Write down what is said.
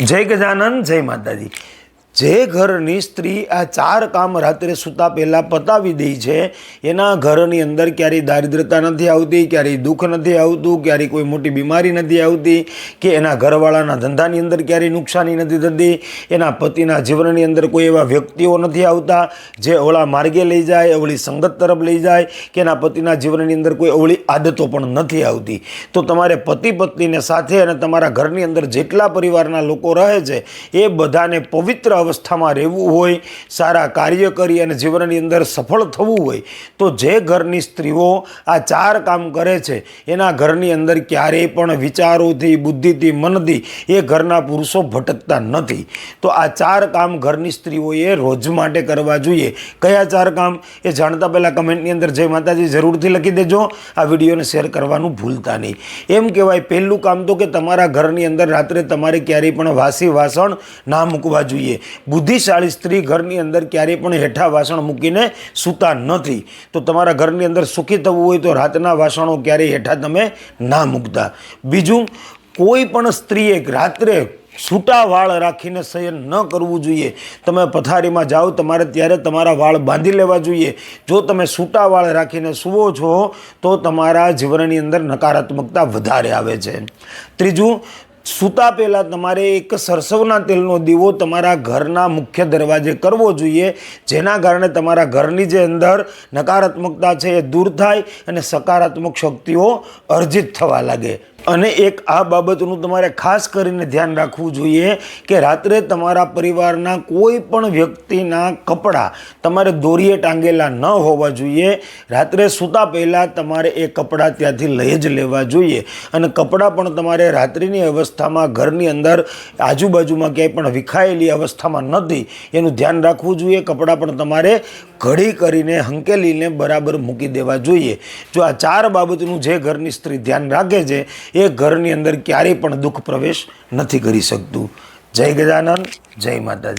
જય ગજાનંદ જય માતાજી. જે ઘરની સ્ત્રી આ ચાર કામ રાત્રે સૂતા પહેલાં પતાવી દે છે, એના ઘરની અંદર ક્યારેય દારિદ્રતા નથી આવતી, ક્યારેય દુઃખ નથી આવતું, ક્યારેય કોઈ મોટી બીમારી નથી આવતી, કે એના ઘરવાળાના ધંધાની અંદર ક્યારેય નુકસાની નથી થતી, એના પતિના જીવનની અંદર કોઈ એવા વ્યક્તિઓ નથી આવતા, જે અવળા માર્ગે લઈ જાય અવળી સંગત તરફ લઈ જાય, કે એના પતિના જીવનની અંદર કોઈ અવળી આદતો પણ નથી આવતી. તો તમારે પતિ પત્નીને સાથે અને તમારા ઘરની અંદર જેટલા પરિવારના લોકો રહે છે, એ બધાને પવિત્ર અવસ્થામાં રહેવું હોય, સારા કાર્ય કરી અને જીવનની અંદર સફળ થવું હોય, તો જે ઘરની સ્ત્રીઓ આ ચાર કામ કરે છે, એના ઘરની અંદર ક્યારેય પણ વિચારોથી, બુદ્ધિથી, મનથી એ ઘરના પુરુષો ભટકતા નથી. તો આ ચાર કામ ઘરની સ્ત્રીઓએ રોજ માટે કરવા જોઈએ. કયા ચાર કામ? એ જાણતા પહેલાં કમેન્ટની અંદર જય માતાજી જરૂરથી લખી દેજો. આ વિડીયોને શેર કરવાનું ભૂલતા નહીં. એમ કહેવાય, પહેલું કામ તો કે તમારા ઘરની અંદર રાત્રે તમારે ક્યારેય પણ વાસી વાસણ ના મૂકવા જોઈએ. બુદ્ધિશાળી સ્ત્રી ઘરની અંદર ક્યારેય પણ હેઠા વાસણ મૂકીને સૂતા નથી. તો તમારા ઘરની અંદર સુખી થવું હોય તો રાતના વાસણો ક્યારેય હેઠા તમે ના મૂકતા. બીજું, કોઈ પણ સ્ત્રીએ રાત્રે છૂટા વાળ રાખીને શયન ન કરવું જોઈએ. તમે પથારીમાં જાઓ, તમારે ત્યારે તમારા વાળ બાંધી લેવા જોઈએ. જો તમે છૂટા વાળ રાખીને સૂવો છો, તો તમારા જીવનની અંદર નકારાત્મકતા વધારે આવે છે. ત્રીજું સૂતા પહેલાં તમારે એક સરસવના તેલનો દીવો તમારા ઘરના મુખ્ય દરવાજે કરવો જોઈએ, જેના કારણે તમારા ઘરની જે અંદર નકારાત્મકતા છે એ દૂર થાય અને સકારાત્મક શક્તિઓ અર્જિત થવા લાગે. અને એક આ બાબતનું તમારે ખાસ કરીને ધ્યાન રાખવું જોઈએ કે રાત્રે તમારા પરિવારના કોઈ પણ વ્યક્તિના કપડાં તમારે દોરીએ ટાંગેલા ન હોવા જોઈએ. રાત્રે સૂતા પહેલાં તમારે એ કપડાં ત્યાંથી લઈ જ લેવા જોઈએ. અને કપડાં પણ તમારે રાત્રિની અવસ્થામાં ઘરની અંદર આજુબાજુમાં ક્યાંય પણ વિખાયેલી અવસ્થામાં નથી. એનું ધ્યાન રાખવું જોઈએ. કપડાં પણ તમારે ઘડી કરીને, હંકેલીને બરાબર મૂકી દેવા જોઈએ. જો આ ચાર બાબતનું જે ઘરની સ્ત્રી ધ્યાન રાખે છે એ ઘરની અંદર ક્યારેય પણ દુઃખ પ્રવેશ નથી કરી શકતું. જય ગજાનન જય માતાજી.